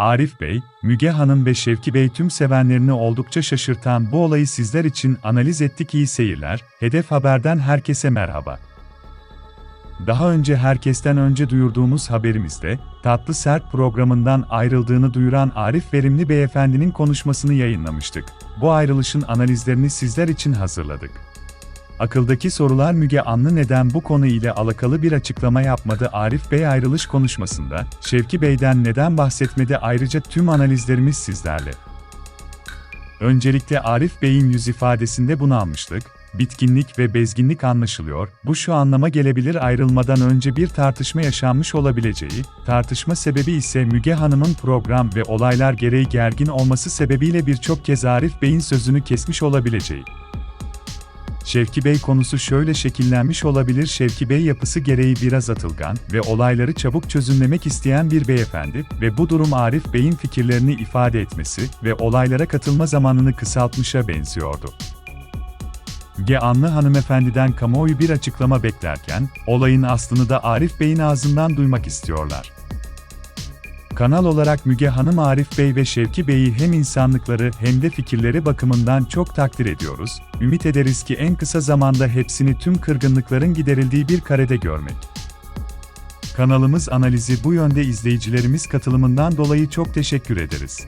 Arif Bey, Müge Hanım ve Şevki Bey tüm sevenlerini oldukça şaşırtan bu olayı sizler için analiz ettik iyi seyirler. Hedef Haber'den herkese merhaba. Daha önce herkesten önce duyurduğumuz haberimizde, Tatlı Sert programından ayrıldığını duyuran Arif Verimli Beyefendinin konuşmasını yayınlamıştık. Bu ayrılışın analizlerini sizler için hazırladık. Akıldaki sorular Müge Anlı neden bu konu ile alakalı bir açıklama yapmadı Arif Bey ayrılış konuşmasında, Şevki Bey'den neden bahsetmedi ayrıca tüm analizlerimiz sizlerle. Öncelikle Arif Bey'in yüz ifadesinde bunu almıştık, bitkinlik ve bezginlik anlaşılıyor, bu şu anlama gelebilir ayrılmadan önce bir tartışma yaşanmış olabileceği, tartışma sebebi ise Müge Hanım'ın program ve olaylar gereği gergin olması sebebiyle birçok kez Arif Bey'in sözünü kesmiş olabileceği. Şevki Bey konusu şöyle şekillenmiş olabilir. Şevki Bey yapısı gereği biraz atılgan ve olayları çabuk çözümlemek isteyen bir beyefendi ve bu durum Arif Bey'in fikirlerini ifade etmesi ve olaylara katılma zamanını kısaltmışa benziyordu. Ge Anlı hanımefendiden kamuoyu bir açıklama beklerken, olayın aslını da Arif Bey'in ağzından duymak istiyorlar. Kanal olarak Müge Hanım Arif Bey ve Şevki Bey'i hem insanlıkları hem de fikirleri bakımından çok takdir ediyoruz. Ümit ederiz ki en kısa zamanda hepsini tüm kırgınlıkların giderildiği bir karede görmek. Kanalımız analizi bu yönde izleyicilerimiz katılımından dolayı çok teşekkür ederiz.